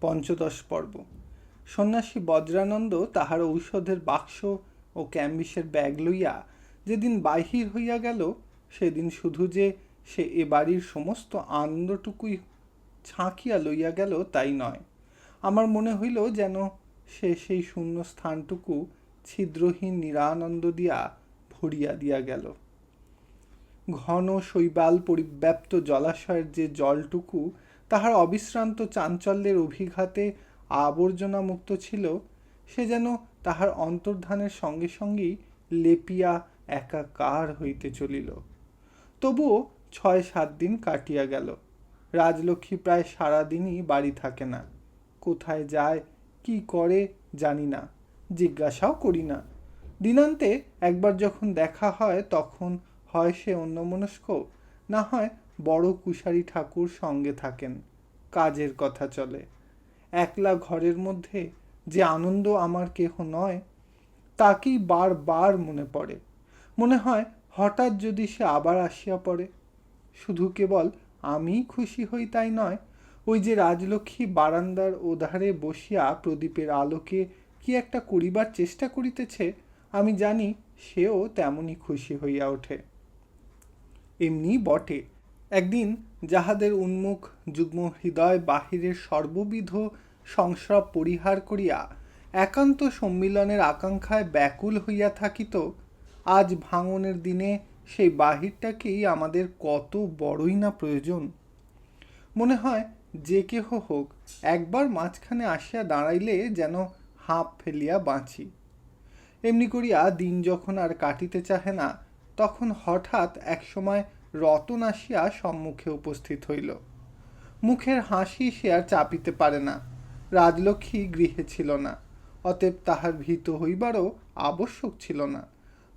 পঞ্চদশ পর্ব। সন্ন্যাসী বজ্রানন্দ তাহার ঔষধের বাক্স ও ক্যাম্বিসের ব্যাগ লইয়া যেদিন বাহির হইয়া গেল, সেদিন শুধু যে সে এ বাড়ির সমস্ত আনন্দটুকুই ছাঁকিয়া লইয়া গেল তাই নয়। আমার মনে হইল যেন সে সেই শূন্য স্থানটুকু ছিদ্রহীন নিরানন্দ দিয়া ভরিয়া দিয়া গেল। ঘন শৈবাল পরিব্যাপ্ত জলাশয়ের যে জলটুকু তাহার অবিশ্রান্ত চাঞ্চল্যের অভিঘাতে আবর্জনামুক্ত ছিল, সে যেন তাহার অন্তর্ধানের সঙ্গে সঙ্গেই লেপিয়া একাকার হইতে চলিল। তবুও ছয় সাত দিন কাটিয়া গেল। রাজলক্ষ্মী প্রায় সারাদিনই বাড়ি থাকে না। কোথায় যায়, কি করে, জানি না। জিজ্ঞাসাও করি না। দিনান্তে একবার যখন দেখা হয়, তখন হয় সে অন্যমনস্ক, না হয় বড় কুশারি ঠাকুর সঙ্গে থাকেন। কাজের কথা চলে। একলা ঘরের মধ্যে যে আনন্দ আমার কেহ নয় তাকেই বারবার মনে পড়ে? মনে হয় হঠাৎ যদি সে আবার আসিয়া পড়ে। শুধু কেবল আমি খুশি হই তাই নয়, ওই যে রাজলক্ষ্মী বারান্দার ওধারে বসিয়া প্রদীপের আলোকে কি একটা করিবার চেষ্টা করিতেছে, আমি জানি সেও তেমনই খুশি হইয়া ওঠে। এমনি বটে। একদিন যাহাদের উন্মুখ যুগ্ম হৃদয় বাহিরের সর্ববিধ সংস্রব পরিহার করিয়া একান্ত সম্মিলনের আকাঙ্ক্ষায় ব্যাকুল হইয়া থাকিত, আজ ভাঙনের দিনে সেই বাহিরটাকেই আমাদের কত বড়ই না প্রয়োজন। মনে হয় যে কেহ হোক, একবার মাঝখানে আসিয়া দাঁড়াইলে যেন হাঁপ ফেলিয়া বাঁচি। এমনি করিয়া দিন যখন আর কাটিতে চাহে না, তখন হঠাৎ একসময় রতন আসিয়া সম্মুখে উপস্থিত হইল। মুখের হাসি সে আর চাপিতে পারে না, রাজলক্ষ্মী গৃহে ছিল না, অতএব তাহার ভীত হইবারও আবশ্যক ছিল না।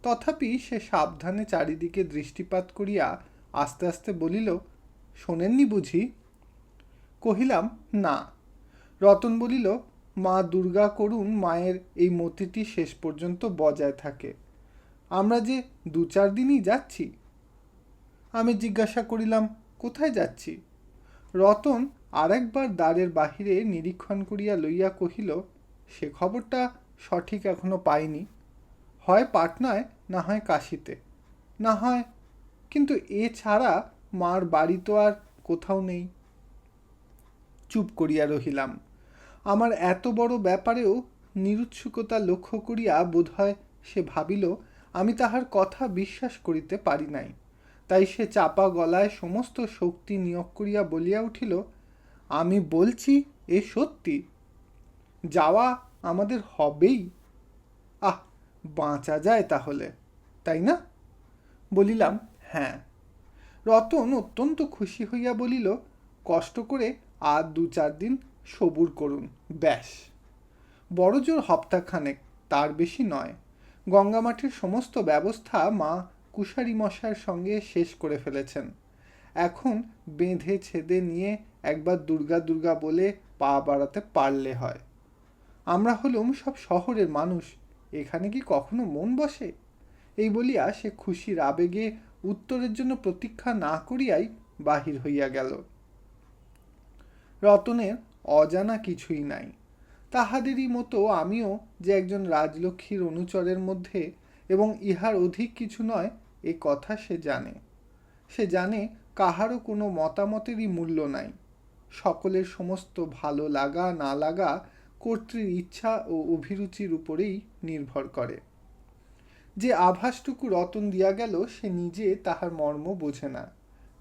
তথাপি সে সাবধানে চারিদিকে দৃষ্টিপাত করিয়া আস্তে আস্তে বলিল, শোনেননি বুঝি? কহিলাম, না। রতন বলিল, মা দুর্গা করুন মায়ের এই মতিটি শেষ পর্যন্ত বজায় থাকে। আমরা যে দু চার দিনই যাচ্ছি আমি জিজ্ঞাসা করিলাম, কোথায় যাচ্ছি? রতন আরেকবার দ্বারের বাহিরে নিরীক্ষণ করিয়া লইয়া কহিল, সে খবরটা সঠিক এখনও পাইনি। হয় পাটনায়, না হয় কাশিতে। না হয়, কিন্তু এ ছাড়া মার বাড়ি তো আর কোথাও নেই। চুপ করিয়া রহিলাম। আমার এত বড় ব্যাপারেও নিরুৎসুকতা লক্ষ্য করিয়া বোধহয় সে ভাবিল, আমি তাহার কথা বিশ্বাস করিতে পারি নাই। তাই সে চাপা গলায় সমস্ত শক্তি নিয়োগ করিয়া বলিয়া উঠিল, আমি বলছি, এ সত্যি। যাওয়া আমাদের হবেই। আহ, বাঁচা যায় তাহলে, তাই না? বলিলাম হ্যাঁ। রতন অত্যন্ত খুশি হইয়া বলিল, কষ্ট করে আর দু চার দিন সবুর করুন, ব্যাস। বড় জোর হপ্তাখানেক, তার বেশি নয়। গঙ্গামাটির সমস্ত ব্যবস্থা মা কুশারি মশার সঙ্গে শেষ করে ফেলেছেন। এখন বেঁধে ছেদে নিয়ে একবার দুর্গা দুর্গা বলে পা বাড়াতে পারলে হয়। আমরা হলুম সব শহরের মানুষ, এখানে কি কখনো মন বসে? এই বলিয়া সে খুশির আবেগে উত্তরের জন্য প্রতীক্ষা না করিয়াই বাহির হইয়া গেল। রতনের অজানা কিছুই নাই। তাহাদেরই মতো আমিও যে একজন রাজলক্ষ্মীর অনুচরের মধ্যে এবং ইহার অধিক কিছু নয় এ কথা সে জানে। সে জানে কাহারও কোনো মতামতেরই মূল্য নাই। সকলের সমস্ত ভালো লাগা, না লাগা কর্তৃর ইচ্ছা ও অভিরুচির উপরেই নির্ভর করে। যে আভাসটুকু রতন দিয়া গেল, সে নিজে তাহার মর্ম বোঝে না।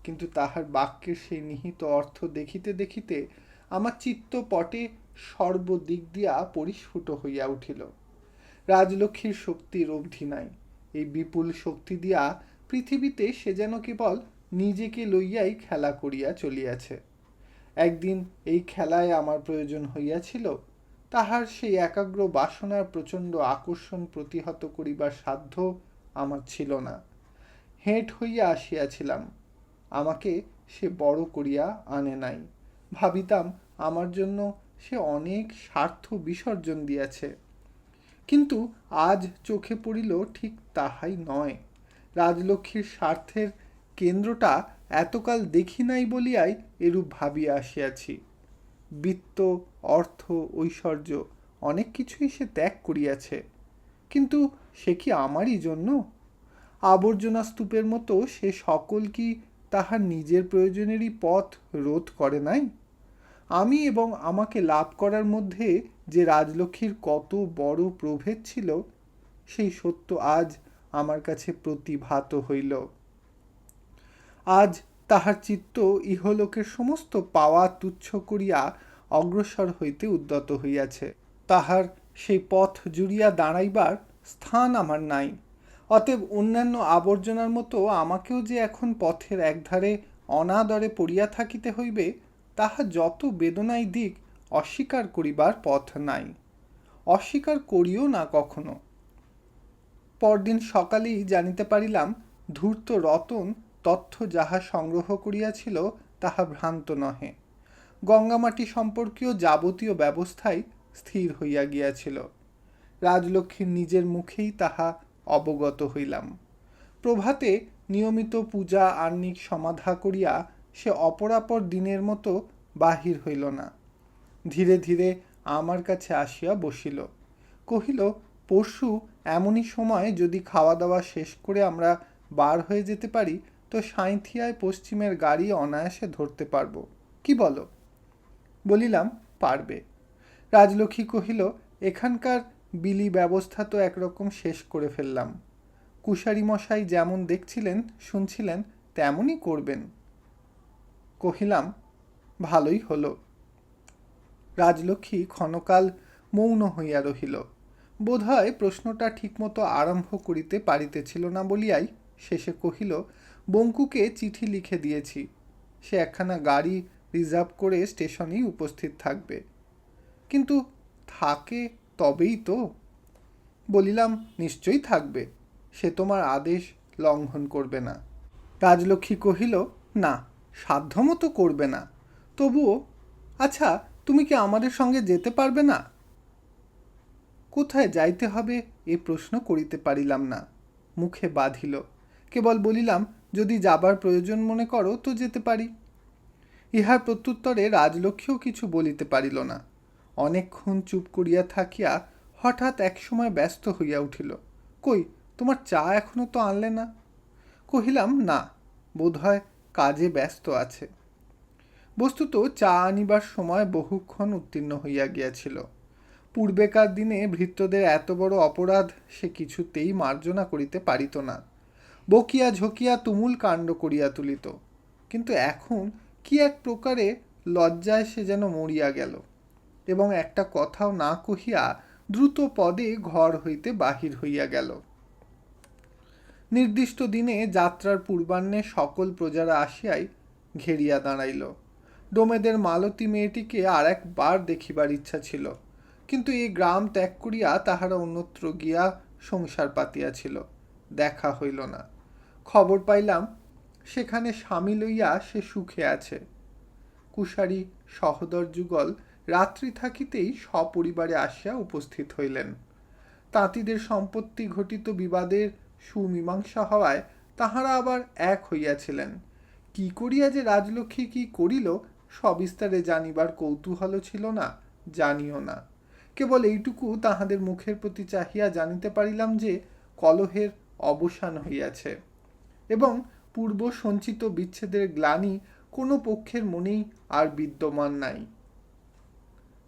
কিন্তু তাহার বাক্যের সেই নিহিত অর্থ দেখিতে দেখিতে আমার চিত্ত পটে সর্বদিক দিয়া পরিস্ফুট হইয়া উঠিল। রাজলক্ষ্মীর শক্তির অবধি নাই। এই বিপুল শক্তি দিয়া পৃথিবীতে সে যেন কেবল নিজেকে লইয়াই খেলা করিয়া চলিয়াছে। একদিন এই খেলায় আমার প্রয়োজন হইয়াছিল, তাহার সেই একাগ্র বাসনার প্রচণ্ড আকর্ষণ প্রতিহত করিবার সাধ্য আমার ছিল না। হেঁট হইয়া আসিয়াছিলাম, আমাকে সে বড় করিয়া আনে নাই। ভাবিতাম আমার জন্য সে অনেক স্বার্থ বিসর্জন দিয়াছে। কিন্তু আজ চোখে পড়িল ঠিক তাহাই নয়। রাজলক্ষ্মীর স্বার্থের কেন্দ্রটা এতকাল দেখি নাই বলিয়াই এরূপ ভাবিয়া আসিয়াছি। বৃত্ত, অর্থ, ঐশ্বর্য অনেক কিছুই সে ত্যাগ করিয়াছে। কিন্তু সে কি আমারই জন্য? আবর্জনা স্তূপের মতো সে সকল কি তাহার নিজের প্রয়োজনেরই পথ রোধ করে নাই? আমি এবং আমাকে লাভ করার মধ্যে যে রাজলক্ষ্মীর কত বড় প্রভেদ ছিল, সেই সত্য আজ আমার কাছে প্রতিভাত হইল। আজ তাহার চিত্ত ইহলোকের সমস্ত পাওয়া তুচ্ছ করিয়া অগ্রসর হইতে উদ্যত হইয়াছে। তাহার সেই পথ জুড়িয়া দাঁড়াইবার স্থান আমার নাই। অতএব অন্যান্য আবর্জনার মতো আমাকেও যে এখন পথের একধারে অনাদরে পড়িয়া থাকিতে হইবে, তাহা যত বেদনাই দিক অস্বীকার করিবার পথ নাই। অস্বীকার করিও না কখনো। পরদিন সকালেই জানিতে পারিলাম, ধূর্ত রতন তথ্য যাহা সংগ্রহ করিয়াছিল, তাহা ভ্রান্ত নহে। গঙ্গামাটি সম্পর্কীয় যাবতীয় ব্যবস্থাই স্থির হইয়া গিয়াছিল। রাজলক্ষ্মীর নিজের মুখেই তাহা অবগত হইলাম। প্রভাতে নিয়মিত পূজা, আহ্নিক সমাধা করিয়া সে অপরাপর দিনের মতো বাহির হইল না। ধীরে ধীরে আমার কাছে আসিয়া বসিল। কহিল, পরশু এমনই সময় যদি খাওয়া দাওয়া শেষ করে আমরা বার হয়ে যেতে পারি, তো সাঁইথিয়ায় পশ্চিমের গাড়ি অনায়াসে ধরতে পারব। কি বলো? বলিলাম, পারবে। রাজলক্ষ্মী কহিল, এখানকার বিলি ব্যবস্থা তো একরকম শেষ করে ফেললাম। কুশারি মশাই যেমন দেখছিলেন, শুনছিলেন, তেমনই করবেন। কহিলাম, ভালোই হলো। রাজলক্ষ্মী ক্ষণকাল মৌন হইয়া রহিল। বোধ হয় প্রশ্নটা ঠিকমতো আরম্ভ করিতে পারিতেছিল না বলিয়াই শেষে কহিল, বঙ্কুকে চিঠি লিখে দিয়েছি। সে একখানা গাড়ি রিজার্ভ করে স্টেশনেই উপস্থিত থাকবে। কিন্তু থাকে তবেই তো বলিলাম, নিশ্চয়ই থাকবে। সে তোমার আদেশ লঙ্ঘন করবে না রাজলক্ষ্মী কহিল, না, সাধ্যমতো করবে না। তবুও আচ্ছা তুমি কি আমাদের সঙ্গে যেতে পারবে না? কোথায় যাইতে হবে এ প্রশ্ন করিতে পারিলাম না। মুখে বাঁধিল। কেবল বলিলাম, যদি যাবার প্রয়োজন মনে করো তো যেতে পারি। ইহার প্রত্যুত্তরে রাজলক্ষ্মীও কিছু বলিতে পারিল না। অনেকক্ষণ চুপ করিয়া থাকিয়া হঠাৎ একসময় ব্যস্ত হইয়া উঠিল। কই, তোমার চা এখনও তো আনলে না? কহিলাম, না, বোধহয় কাজে ব্যস্ত আছে। বস্তুত চা আনিবার সময় বহুক্ষণ উত্তীর্ণ হইয়া গিয়াছিল। পূর্বেকার দিনে ভৃত্যদের এত বড় অপরাধ সে কিছুতেই মার্জনা করিতে পারিত না। বকিয়া ঝকিয়া তুমুল কাণ্ড করিয়া তুলিত। কিন্তু এখন কি এক প্রকারে লজ্জায় সে যেন মরিয়া গেল এবং একটা কথাও না কহিয়া দ্রুত পদে ঘর হইতে বাহির হইয়া গেল। নির্দিষ্ট দিনে যাত্রার পূর্বাহ্নে সকল প্রজারা আসিয়াই ঘেরিয়া দাঁড়াইল। ডোমেদের মালতী মেয়েটিকে আর একবার দেখিবার ইচ্ছা ছিল। কিন্তু এই গ্রাম ত্যাগ করিয়া তাহারা অন্যত্র গিয়া সংসার পাতিয়াছিল দেখা হইল না। খবর পাইলাম, সেখানে স্বামী লইয়া সে সুখে আছে। কুশারি সহদর যুগল রাত্রি থাকিতেই সপরিবারে আসিয়া উপস্থিত হইলেন। তাঁতিদের সম্পত্তি ঘটিত বিবাদের সুমীমাংসা হওয়ায় তাহারা আবার এক হইয়াছিলেন। কি করিয়া যে রাজলক্ষ্মী কি করিল সবিস্তারে জানিবার কৌতূহল ছিল না, জানিও না। কেবল এইটুকু তাহাদের মুখের প্রতি চাহিয়া জানিতে পারিলাম যে, কলহের অবসান হইয়াছে এবং পূর্ব সঞ্চিত বিচ্ছেদের গ্লানি কোনো পক্ষের মনেই আর বিদ্যমান নাই।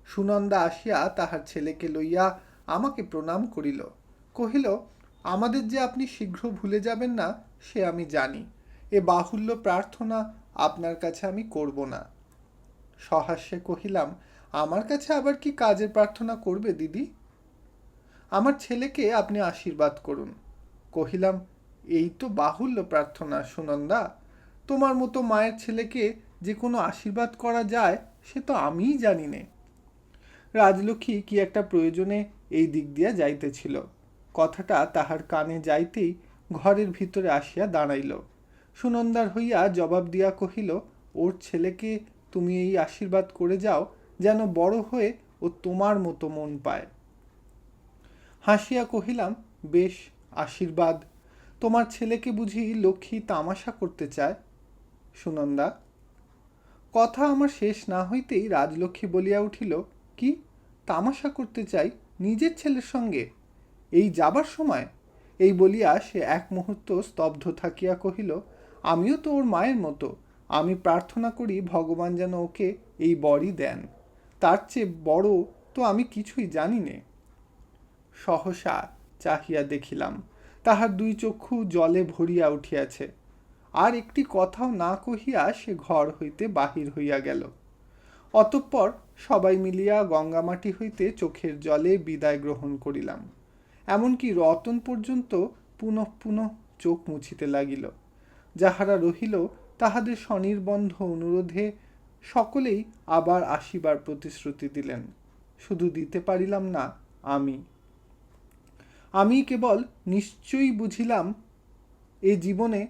সুনন্দা আসিয়া তাহার ছেলেকে লইয়া আমাকে প্রণাম করিল, কহিল, আমাদের যে আপনি শীঘ্র ভুলে যাবেন না, সে আমি জানি। এ বাহুল্য প্রার্থনা আপনার কাছে আমি করব না। সহাস্যে কহিলাম, আমার কাছে আবার কি কাজের প্রার্থনা করবে, দিদি? আমার ছেলেকে আপনি আশীর্বাদ করুন। কহিলাম, এই তো বাহুল্য প্রার্থনা, সুনন্দা। তোমার মতো মায়ের ছেলেকে যে কোনো আশীর্বাদ করা যায়, সে তো আমিই জানি নে। রাজলক্ষ্মী কি একটা প্রয়োজনে এই দিক দিয়া যাইতেছিল। কথাটা তাহার কানে যাইতেই ঘরের ভিতরে আসিয়া দাঁড়াইল। সুনন্দার হইয়া জবাব দিয়া কহিল, ওর ছেলেকে তুমি এই আশীর্বাদ করে যাও, যেন বড় হয়ে ও তোমার মতো মন পায়। হাসিয়া কহিলাম, বেশ, আশীর্বাদ। তোমার ছেলেকে বুঝি লক্ষ্মী তামাশা করতে চায়? সুনন্দা, কথা আমার শেষ না হইতেই রাজলক্ষ্মী বলিয়া উঠিল, কি, তামাশা করতে চাই নিজের ছেলের সঙ্গে? এই যাবার সময়? এই বলিয়া সে এক মুহূর্ত স্তব্ধ থাকিয়া কহিল, আমিও তো ওর মায়ের মতো। আমি প্রার্থনা করি ভগবান যেন ওকে এই বরই দেন। তার চেয়ে বড় তো আমি কিছুই জানি নে। সহসা চাহিয়া দেখিলাম, তাহার দুই চক্ষু জলে ভরিয়া উঠিয়াছে। আর একটি কথাও না কহিয়া সে ঘর হইতে বাহির হইয়া গেল। অতঃপর সবাই মিলিয়া গঙ্গামাটি হইতে চোখের জলে বিদায় গ্রহণ করিলাম। এমনকি রতন পর্যন্ত পুনঃ পুনঃ চোখ মুছিতে লাগিল। যাহারা রহিল তাহাদের স্বনির্বন্ধ অনুরোধে সকলেই আবার আসিবার প্রতিশ্রুতি দিলেন। শুধু দিতে পারিলাম না, আমি। আমি কেবল নিশ্চয়ই বুঝিলাম, এ জীবনে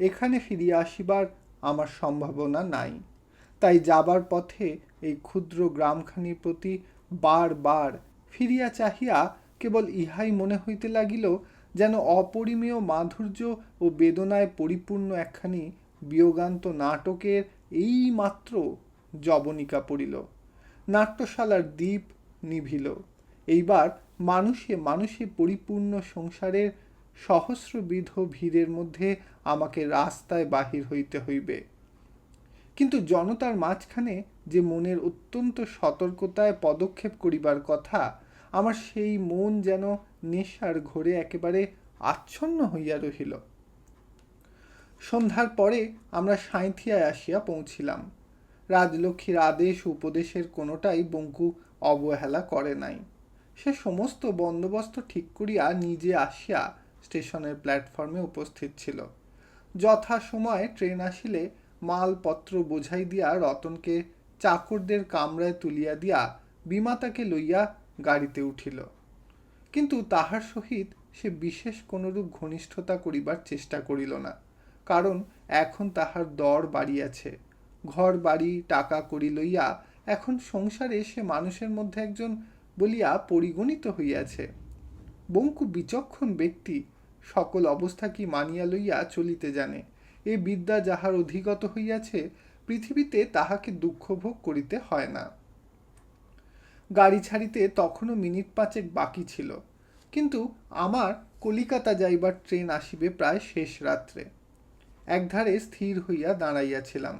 এখানে ফিরিয়া আসিবার আমার সম্ভাবনা নাই। তাই যাবার পথে এই ক্ষুদ্র গ্রামখানির প্রতি বারবার ফিরিয়া চাহিয়া কেবল ইহাই মনে হইতে লাগিল, যেন অপরিমেয় মাধুর্য ও বেদনায় পরিপূর্ণ একখানি বিয়োগান্ত নাটকের এই মাত্র জবনিকা পড়িল। নাট্যশালার দ্বীপ নিভিল। এইবার মানুষে মানুষে পরিপূর্ণ সংসারের সহস্রবিধ ভিড়ের মধ্যে আমাকে রাস্তায় বাহির হইতে হইবে। কিন্তু জনতার মাঝখানে যে মনের অত্যন্ত সতর্কতায় পদক্ষেপ করিবার কথা, আমার সেই মন যেন নেশার ঘোরে একেবারে আচ্ছন্ন হইয়া রহিল। সন্ধ্যার পরে আমরা সাঁথিয়ায় আসিয়া পৌঁছিলাম। রাজলক্ষ্মীর আদেশ উপদেশের কোনোটাই বঙ্কু অবহেলা করে নাই। সে সমস্ত বন্দোবস্ত ঠিক করিয়া নিজে আসিয়া স্টেশনের প্ল্যাটফর্মে উপস্থিত ছিল। যথা সময়ে ট্রেন আসিলে মালপত্র বোঝাই দিয়া রতনকে চাকরদের কামরায় তুলিয়া দিয়া বিমাতাকে লইয়া গাড়িতে উঠিল। কিন্তু তাহার সহিত সে বিশেষ কোনরূপ ঘনিষ্ঠতা করিবার চেষ্টা করিল না। কারণ এখন তাহার দর বাড়িয়াছে। ঘর, বাড়ি, টাকা করি লইয়া এখন সংসারে সে মানুষের মধ্যে একজন বলিয়া পরিগণিত হইয়াছে। বঙ্কু বিচক্ষণ ব্যক্তি সকল অবস্থা কি মানিয়া লইয়া চলিতে জানে। এ বিদ্যা যাহার অধিগত হইয়াছে, পৃথিবীতে তাহাকে দুঃখভোগ করিতে হয় না। গাড়ি ছাড়িতে তখনও মিনিট পাঁচেক বাকি ছিল। কিন্তু আমার কলিকাতা যাইবার ট্রেন আসিবে প্রায় শেষ রাত্রে। একধারে স্থির হইয়া দাঁড়াইয়াছিলাম।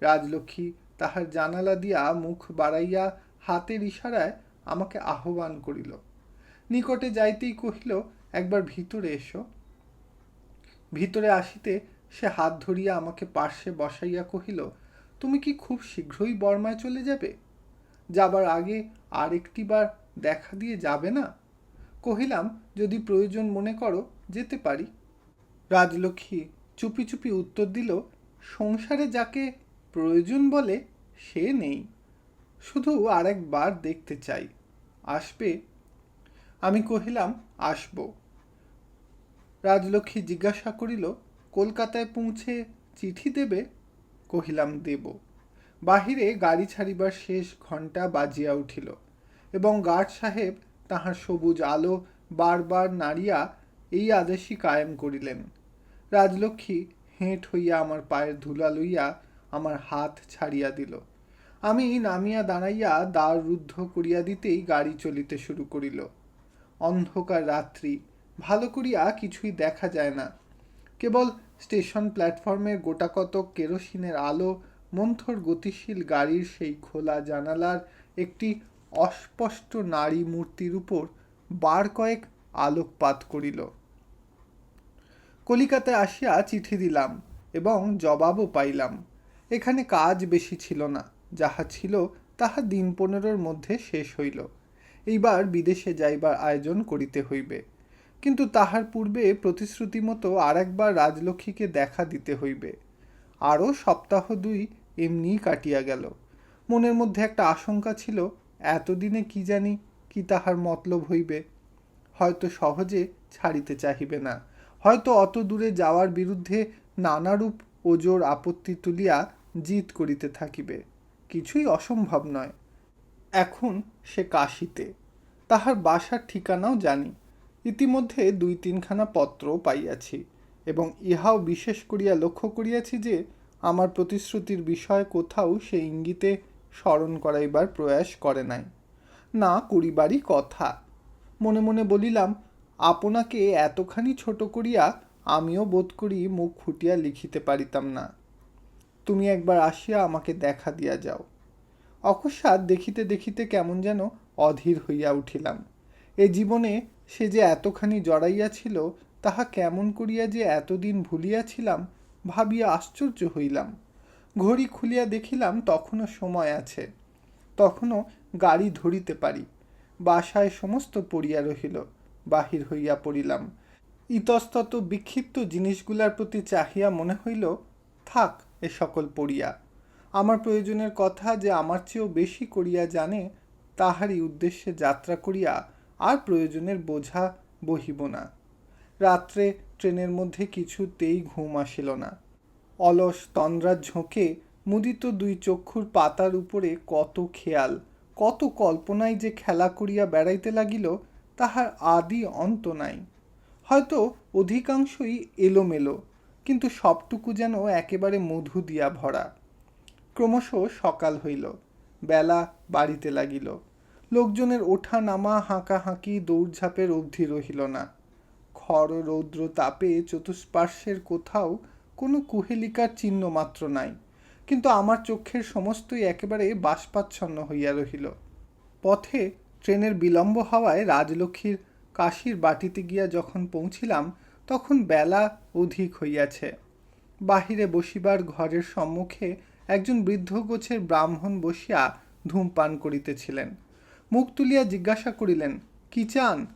রাজলক্ষ্মী তাহার জানালা দিয়া মুখ বাড়াইয়া হাতের ইশারায় আমাকে আহ্বান করিল। নিকটে যাইতেই কহিল, একবার ভিতরে এসো। ভিতরে আসিতে সে হাত ধরিয়া আমাকে পার্শ্বে বসাইয়া কহিল, তুমি কি খুব শীঘ্রই বর্মায় চলে যাবে? যাবার আগে আর একটিবার দেখা দিয়ে যাবে না? কহিলাম, যদি প্রয়োজন মনে করো, যেতে পারি। রাজলক্ষ্মী চুপি চুপি উত্তর দিল, সংসারে যাকে প্রয়োজন বলে সে নেই। শুধু আরেকবার দেখতে চাই। আসবে? আমি কহিলাম, আসব। রাজলক্ষ্মী জিজ্ঞাসা করিল, কলকাতায় পৌঁছে চিঠি দেবে? কহিলাম, দেব। বাহিরে গাড়ি ছাড়িবার শেষ ঘণ্টা বাজিয়া উঠিল এবং গার্ড সাহেব তাহার সবুজ আলো বারবার নাড়িয়া এই আদেশই কায়েম করিলেন। রাজলক্ষ্মী হেঁট হইয়া আমার পায়ের ধুলা লইয়া আমার হাত ছাড়িয়া দিল। আমি নামিয়া দাঁড়াইয়া দ্বার রুদ্ধ করিয়া দিতেই গাড়ি চলিতে শুরু করিল। অন্ধকার রাত্রি, ভালো করিয়া কিছুই দেখা যায় না। কেবল স্টেশন প্ল্যাটফর্মের গোটাকতক কেরোসিনের আলো, মন্থর গতিশীল গাড়ির সেই খোলা জানালার একটি অস্পষ্ট নারী মূর্তির উপর বার কয়েক আলোকপাত করিল। কলিকাতায় আসিয়া চিঠি দিলাম এবং জবাবও পাইলাম। এখানে কাজ বেশি ছিল না, যাহা ছিল তাহা দিন পনেরোর মধ্যে শেষ হইল। এইবার বিদেশে যাইবার আয়োজন করিতে হইবে। কিন্তু তাহার পূর্বে প্রতিশ্রুতি মতো আর একবার রাজলক্ষ্মীকে দেখা দিতে হইবে। আরও সপ্তাহ দুই এমনিই কাটিয়া গেল। মনের মধ্যে একটা আশঙ্কা ছিল, এতদিনে কি জানি কি তাহার মতলব হইবে। হয়তো সহজে ছাড়িতে চাহিবে না। হয়তো অত দূরে যাওয়ার বিরুদ্ধে নানারূপ ওজোর আপত্তি তুলিয়া জিত করিতে থাকিবে। কিছুই অসম্ভব নয়। এখন সে কাশিতে। তাহার বাসার ঠিকানাও জানি। ইতিমধ্যে দুই তিনখানা পত্র পাইয়াছি এবং ইহাও বিশেষ করিয়া লক্ষ্য করিয়াছি যে, আমার প্রতিশ্রুতির বিষয় কোথাও সে ইঙ্গিতে স্মরণ করাইবার প্রয়াস করে নাই। না করিবারই কথা। মনে মনে বলিলাম আপনাকে এতখানি ছোট করিয়া আমিও বোধ করি মুখ ফুটিয়া লিখিতে পারিতাম না। তুমি একবার আসিয়া আমাকে দেখা দিয়া যাও। অকস্মাৎ দেখিতে দেখিতে কেমন যেন অধীর হইয়া উঠিলাম। এ জীবনে সে যে এতখানি জড়াইয়াছিল তাহা কেমন করিয়া যে এতদিন ভুলিয়াছিলাম, ভাবিয়া আশ্চর্য হইলাম। ঘড়ি খুলিয়া দেখিলাম তখনও সময় আছে। তখনও গাড়ি ধরিতে পারি। বাসায় সমস্ত পড়িয়া রহিল। বাহির হইয়া পড়িলাম। ইতস্তত বিক্ষিপ্ত জিনিসগুলার প্রতি চাহিয়া মনে হইল, থাক, এ সকল পড়িয়া। আমার প্রয়োজনের কথা যে আমার চেয়েও বেশি করিয়া জানে, তাহারই উদ্দেশ্যে যাত্রা করিয়া আর প্রয়োজনের বোঝা বহিব না। রাত্রে ট্রেনের মধ্যে কিছুতেই ঘুম আসিল না। অলস তন্দ্রার ঝোঁকে মুদিত দুই চক্ষুর পাতার উপরে কত খেয়াল, কত কল্পনায় যে খেলা করিয়া বেড়াইতে লাগিল তাহার আদি অন্ত নাই। হয়তো অধিকাংশই এলোমেলো, কিন্তু সবটুকু যেন একেবারে মধু দিয়া ভরা। ক্রমশ সকাল হইল, বেলা বাড়িতে লাগিল। লোকজনের ওঠা নামা হাঁকা হাঁকি দৌড়ঝাঁপের অবধি রহিল না। খড় রৌদ্র, তাপে চতুষ্পার্শ্বের কোথাও কোনো কুহেলিকার চিহ্ন মাত্র নাই, কিন্তু আমার চক্ষের সমস্তই একেবারে বাষ্পাচ্ছন্ন হইয়া রহিল। পথে ট্রেনের বিলম্ব হওয়ায় রাজলক্ষ্মীর কাশির বাটিতে গিয়া যখন পৌঁছিলাম, তখন বেলা অধিক হইয়াছে। বাহিরে বসিবার ঘরের সম্মুখে একজন বৃদ্ধ গোছের ব্রাহ্মণ বসিয়া ধূমপান করিতেছিলেন। মুখ তুলিয়া জিজ্ঞাসা করিলেন, কি চান?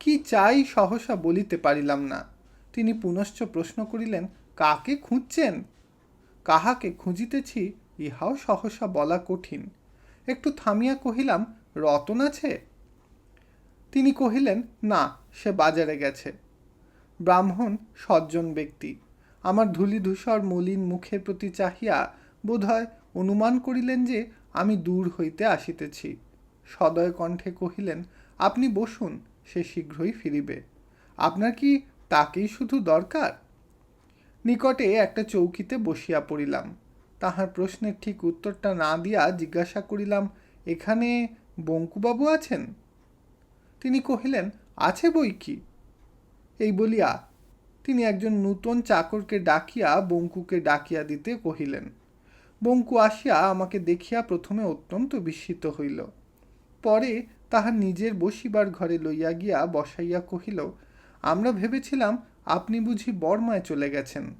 কি চাই সহসা বলিতে পারিলাম না। তিনি পুনশ্চ প্রশ্ন করিলেন, কাকে খুঁজছেন? কাহাকে খুঁজিতেছি, ইহাও সহসা বলা কঠিন। একটু থামিয়া কহিলাম রতন আছে? তিনি কহিলেন, না, সে বাজারে গেছে। ব্রাহ্মণ সজ্জন ব্যক্তি। আমার ধূলিধূসর মলিন মুখের প্রতি চাহিয়া বোধহয় অনুমান করিলেন যে আমি দূর হইতে আসিতেছি। সদয় কণ্ঠে কহিলেন, আপনি বসুন, সে শীঘ্রই ফিরিবে। আপনার কি তাকেই শুধু দরকার? নিকটে একটা চৌকিতে বসিয়া পড়িলাম। তাহার প্রশ্নের ঠিক উত্তরটা না দিয়া জিজ্ঞাসা করিলাম, এখানে বঙ্কুবাবু আছেন? তিনি কহিলেন, আছে বই কি? এই বলিয়া তিনি একজন নূতন চাকরকে ডাকিয়া বঙ্কুকে ডাকিয়া দিতে কহিলেন। বঙ্কু আসিয়া আমাকে দেখিয়া প্রথমে অত্যন্ত বিস্মিত হইল। পরে তাহার নিজের বসিবার ঘরে লইয়া গিয়া বসাইয়া কহিল, আমরা ভেবেছিলাম আপনি বুঝি বর্মায় চলে গেছেন।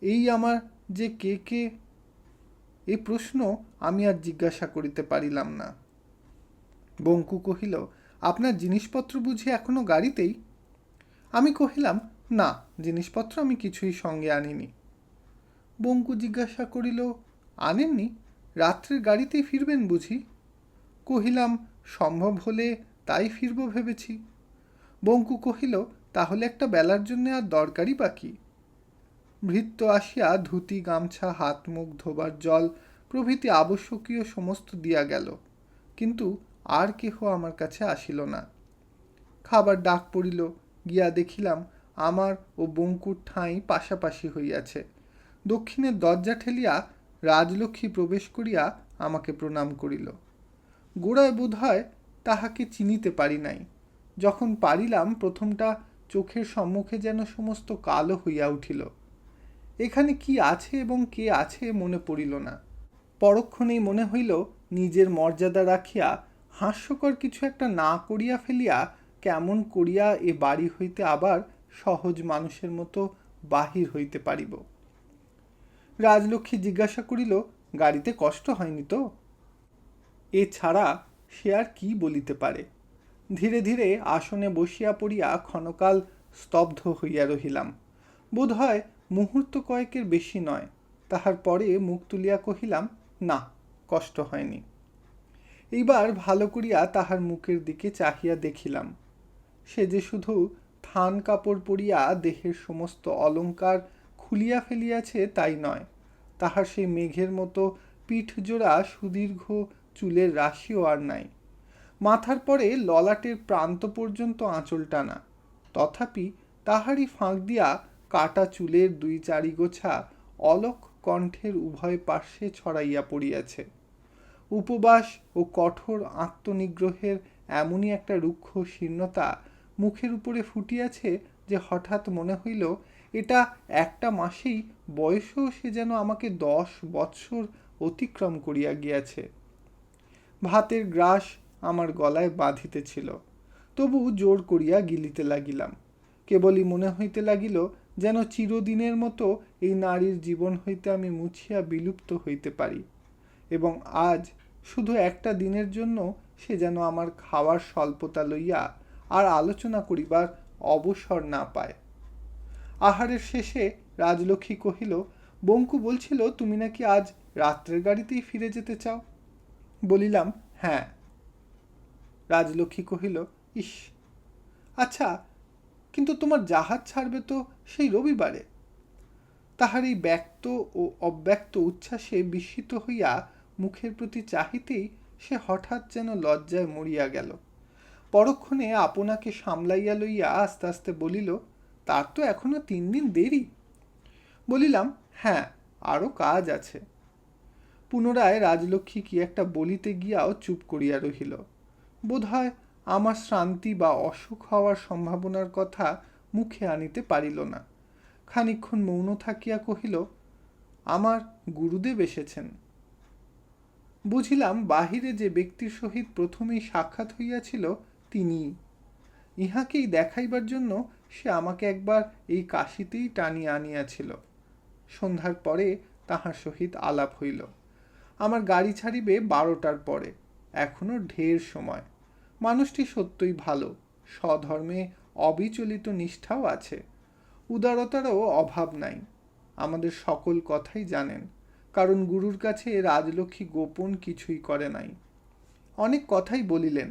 এই আমার যে কে কে এ প্রশ্ন আমি আর জিজ্ঞাসা করিতে পারিলাম না। বঙ্কু কহিল, আপনার জিনিসপত্র বুঝি এখনও গাড়িতেই? আমি কহিলাম, না, জিনিসপত্র আমি কিছুই সঙ্গে আনিনি। বঙ্কু জিজ্ঞাসা করিল, আনেননি? রাত্রের গাড়িতেই ফিরবেন বুঝি? কহিলাম, সম্ভব হলে তাই ফিরব ভেবেছি। বঙ্কু কহিল, তাহলে একটা বেলার জন্য আর দরকারই বাকি ভৃত্য আসিয়া ধুতি, গামছা, হাত, মুখ, ধোবার জল প্রভৃতি আবশ্যকীয় সমস্ত দিয়া গেল। কিন্তু আর কেহ আমার কাছে আসিল না। খাবার ডাক পড়িল, গিয়া দেখিলাম আমার ও বঙ্কুর ঠাঁই পাশাপাশি হইয়াছে। দক্ষিণের দরজা ঠেলিয়া রাজলক্ষ্মী প্রবেশ করিয়া আমাকে প্রণাম করিল। গোড়ায় বোধ হয় তাহাকে চিনিতে পারি নাই। যখন পারিলাম, প্রথমটা চোখের সম্মুখে যেন সমস্ত কালো হইয়া উঠিল। এখানে কি আছে এবং কে আছে মনে পড়িল না। পরক্ষণেই মনে হইল, নিজের মর্যাদা রাখিয়া, হাস্যকর কিছু একটা না করিয়া ফেলিয়া, কেমন করিয়া এ বাড়ি হইতে আবার সহজ মানুষের মতো বাহির হইতে পারিব। রাজলক্ষ্মী জিজ্ঞাসা করিল, গাড়িতে কষ্ট হয়নি তো? এছাড়া সে আর কি বলিতে পারে? ধীরে ধীরে আসনে বসিয়া পড়িয়া ক্ষণকাল স্তব্ধ হইয়া রহিলাম। বোধ হয় মুহূর্ত কয়েকের বেশি নয়। তাহার পরে মুখ তুলিয়া কহিলাম, না, কষ্ট হয়নি। এইবার ভালো করিয়া তাহার মুখের দিকে চাহিয়া দেখিলাম। সে যে শুধু থান কাপড় পরিয়া দেহের সমস্ত অলঙ্কার খুলিয়া ফেলিয়াছে তাই নয়, তাহার সেই মেঘের মতো পিঠজোড়া সুদীর্ঘ চুলের রাশিও আর নাই। মাথার পরে ললাটের প্রান্ত পর্যন্ত আঁচল টানা, তথাপি তাহারই ফাঁক দিয়া কাটা চুলের দুই চারি গোছা অলক কণ্ঠের উভয় পার্শ্বে ছড়াইয়া পড়িয়াছে। উপবাস ও কঠোর আত্মনিগ্রহের এমনই একটা রুক্ষ শীর্ণতা মুখের উপরে ফুটিয়াছে যে হঠাৎ মনে হইল, এটা একটা মাসেই বয়সেও সে যেন আমাকে দশ বৎসর অতিক্রম করিয়া গিয়াছে। ভাতের গ্রাস আমার গলায় বাঁধিতেছিল। তবু জোর করিয়া গিলিতে লাগিলাম। কেবলই মনে হইতে লাগিল যেন চিরদিনের মতো এই নারীর জীবন হইতে আমি মুছিয়া বিলুপ্ত হইতে পারি এবং আজ শুধু একটা দিনের জন্য সে যেন আমার খাওয়ার স্বল্পতা লইয়া আর আলোচনা করিবার অবসর না পায়। আহারের শেষে রাজলক্ষ্মী কহিল, বঙ্কু বলছিল তুমি নাকি আজ রাত্রের গাড়িতেই ফিরে যেতে চাও? বলিলাম হ্যাঁ। রাজলক্ষ্মী কহিল, ইস আচ্ছা কিন্তু তোমার জাহাজ ছাড়বে তো সেই রবিবারে। তাহার এই ব্যক্ত ও অব্যক্ত উচ্ছ্বাসে বিস্মিত হইয়া মুখের প্রতি চাহিতেই সে হঠাৎ যেন লজ্জায় মরিয়া গেল। পরক্ষণে আপনাকে সামলাইয়া লইয়া আস্তে আস্তে বলিল, তার তো এখনও তিন দিন দেরি। বলিলাম হ্যাঁ আরও কাজ আছে। পুনরায় রাজলক্ষ্মী কি একটা বলিতে গিয়াও চুপ করিয়া রহিল। বোধহয় আমার শ্রান্তি বা অসুখ হওয়ার সম্ভাবনার কথা মুখে আনিতে পারিল না। খানিক্ষণ মৌন থাকিয়া কহিল, আমার গুরুদেব এসেছেন। বুঝিলাম বাহিরে যে ব্যক্তির সহিত প্রথমেই সাক্ষাৎ হইয়াছিল তিনি। ইহাকেই দেখাইবার জন্য সে আমাকে একবার এই কাশিতেই টানিয়া আনিয়াছিল। সন্ধ্যার পরে তাহার সহিত আলাপ হইল। আমার গাড়ি ছাড়িবে বারোটার পরে। এখনও ঢের সময়। মানুষটি সত্যই ভালো। স্বধর্মে অবিচলিত নিষ্ঠাও আছে। উদারতারও অভাব নাই। আমাদের সকল কথাই জানেন, কারণ গুরুর কাছে রাজলক্ষ্মী গোপন কিছুই করে নাই। অনেক কথাই বলিলেন,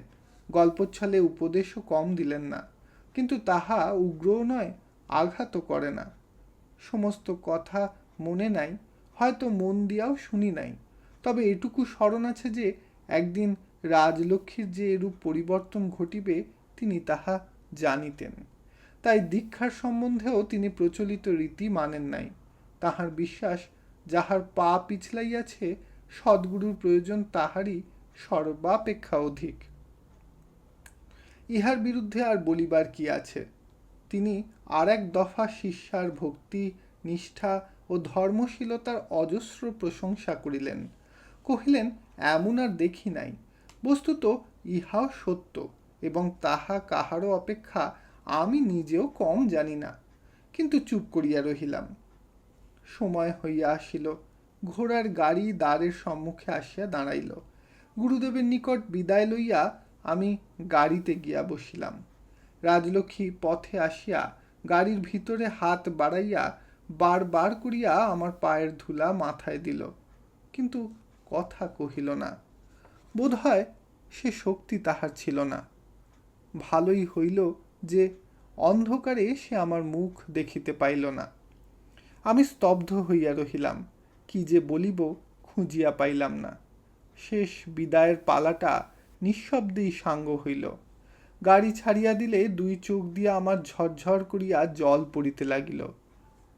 গল্পচ্ছলে উপদেশও কম দিলেন না, কিন্তু তাহা উগ্রও নয়, আঘাতও করে না। সমস্ত কথা মনে নাই, হয়তো মন দিয়াও শুনি নাই, তবে এটুকু স্মরণ আছে যে, একদিন রাজলক্ষ্মীর যে এরূপ পরিবর্তন ঘটিবে, তিনি তাহা জানিতেন। তাই দীক্ষার সম্বন্ধেও তিনি প্রচলিত রীতি মানেন নাই। তাহার বিশ্বাস যাহার পা পিছলাইয়াছে, সদ্গুরুর প্রয়োজন তাহারই সর্বাপেক্ষা অধিক। ইহার বিরুদ্ধে আর বলিবার কি আছে? তিনি আর এক দফা শিষ্যার ভক্তি, নিষ্ঠা ও ধর্মশীলতার অজস্র প্রশংসা করিলেন। কহিলেন, এমন আর দেখি নাই। বস্তুত ইহাও সত্য। এবং তাহা কাহারও অপেক্ষা আমি নিজেও কম জানি না। কিন্তু চুপ করিয়া রহিলাম। সময় হইয়া আসিল। ঘোড়ার গাড়ি দ্বারের সম্মুখে আসিয়া দাঁড়াইল। গুরুদেবের নিকট বিদায় লইয়া আমি গাড়িতে গিয়া বসিলাম। রাজলক্ষ্মী পথে আসিয়া গাড়ির ভিতরে হাত বাড়াইয়া বারবার করিয়া আমার পায়ের ধুলা মাথায় দিল। কিন্তু কথা কহিল না। বোধ হয় সে শক্তি তাহার ছিল না। ভালোই হইল যে অন্ধকারে সে আমার মুখ দেখিতে পাইল না। আমি স্তব্ধ হইয়া রহিলাম, কি যে বলিব খুঁজিয়া পাইলাম না। শেষ বিদায়ের পালাটা নিঃশব্দেই সাঙ্গ হইল। গাড়ি ছাড়িয়া দিলে দুই চোখ দিয়া আমার ঝরঝর করিয়া জল পড়িতে লাগিল।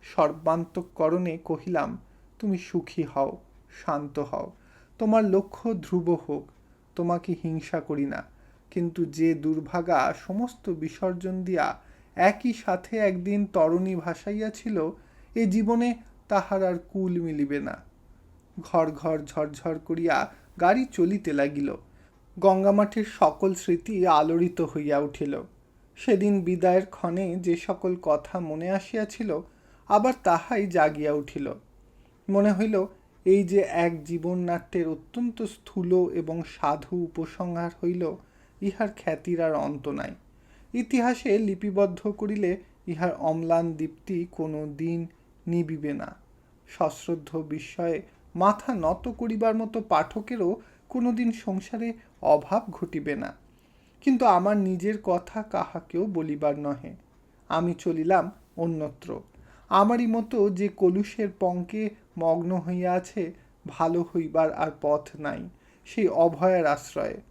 সর্বান্তকরণে কহিলাম, তুমি সুখী হও, শান্ত হও। তোমার লক্ষ্য ধ্রুব হোক, তোমাকে হিংসা করি না। কিন্তু যে দুর্ভাগা সমস্ত বিসর্জন দিয়া একই সাথে একদিন তরণী ভাসাইয়াছিল, এ জীবনে তাহার আর কুল মিলিবে না। ঘর ঘর ঝরঝর করিয়া গাড়ি চলিতে লাগিল। গঙ্গামাঠের সকল স্মৃতি আলোড়িত হইয়া উঠিল। সেদিন বিদায়ের ক্ষণে যে সকল কথা মনে আসিয়াছিল, আবার তাহাই জাগিয়া উঠিল। মনে হইল, এই যে এক জীবন নাট্যের অত্যন্ত স্থূল এবং সাধু উপসংহার হইল ইহার খ্যাতির আর অন্ত নাই। ইতিহাসে লিপিবদ্ধ করিলে ইহার অম্লান দীপ্তি কোনো দিন নিবিবে না। সশ্রদ্ধ বিস্ময়ে মাথা নত করিবার মতো পাঠকেরও কোনো দিন সংসারে অভাব ঘটিবে না। কিন্তু আমার নিজের কথা কাহাকেও বলিবার নহে। আমি চলিলাম অন্যত্র। আমারই মতো যে কলুষের পঙ্কে মগ্ন হইয়া আছে, ভালো হইবার আর পথ নাই। সেই অভয়ের আশ্রয়ে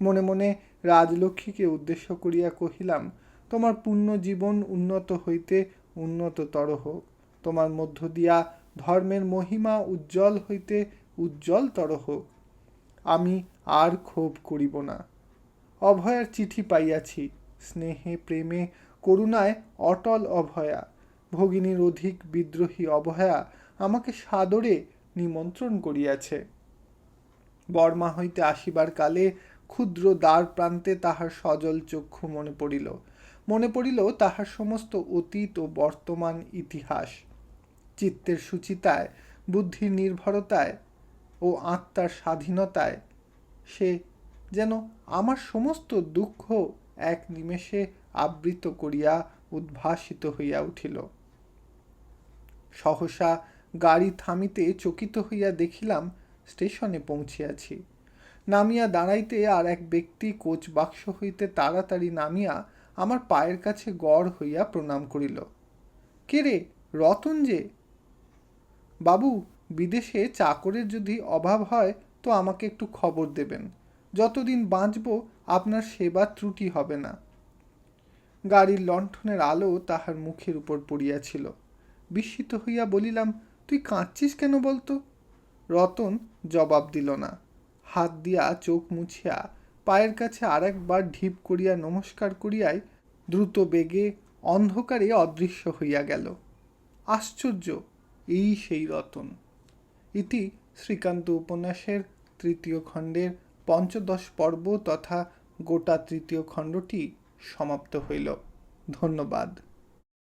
মনে মনে রাজলক্ষ্মীকে উদ্দেশ্য করিয়া কহিলাম, তোমার পূর্ণ জীবন উন্নত হইতে উন্নততর হোক। তোমার মধ্য দিয়া ধর্মের মহিমা উজ্জ্বল হইতে উজ্জ্বলতর হোক। আমি আর ক্ষোভ করিব না অভয়ার চিঠি পাইয়াছি। স্নেহে, প্রেমে, করুণায় অটল অভয়া। ভগিনীর অধিক বিদ্রোহী অভয়া আমাকে সাদরে নিমন্ত্রণ করিয়াছে। বর্মা হইতে আসিবার কালে ক্ষুদ্র দ্বার প্রান্তে তাহার সজল চক্ষু মনে পড়িল। মনে পড়িল তাহার সমস্ত অতীত ও বর্তমান ইতিহাস। চিত্তের সুচিতায়, বুদ্ধির নির্ভরতায় ও আত্মার স্বাধীনতায় সে যেন আমার সমস্ত দুঃখ এক নিমেষে আবৃত করিয়া উদ্ভাসিত হইয়া উঠিল। সহসা গাড়ি থামিতে চকিত হইয়া দেখিলাম স্টেশনে পৌঁছিয়াছি। নামিয়া দাঁড়াইতে আর এক ব্যক্তি কোচ বাক্স হইতে তাড়াতাড়ি নামিয়া আমার পায়ের কাছে গড় হইয়া প্রণাম করিল। কে রে, রতন যে? বাবু, বিদেশে চাকরের যদি অভাব হয়, তো আমাকে একটু খবর দেবেন। যতদিন বাঁচব, আপনার সেবা ত্রুটি হবে না গাড়ির লণ্ঠনের আলো তাহার মুখের উপর পড়িয়াছিল। বিস্মিত হইয়া বলিলাম, তুই কাঁদছিস কেন বলতো? রতন জবাব দিল না। হাত দিয়া চোখ মুছিয়া পায়ের কাছে আর একবার ঢিপ করিয়া নমস্কার করিয়াই দ্রুত বেগে অন্ধকারে অদৃশ্য হইয়া গেল। আশ্চর্য, এই সেই রতন। ইতি শ্রীকান্ত উপন্যাসের তৃতীয় খণ্ডের পঞ্চদশ পর্ব তথা গোটা তৃতীয় খণ্ডটি সমাপ্ত হইল। ধন্যবাদ।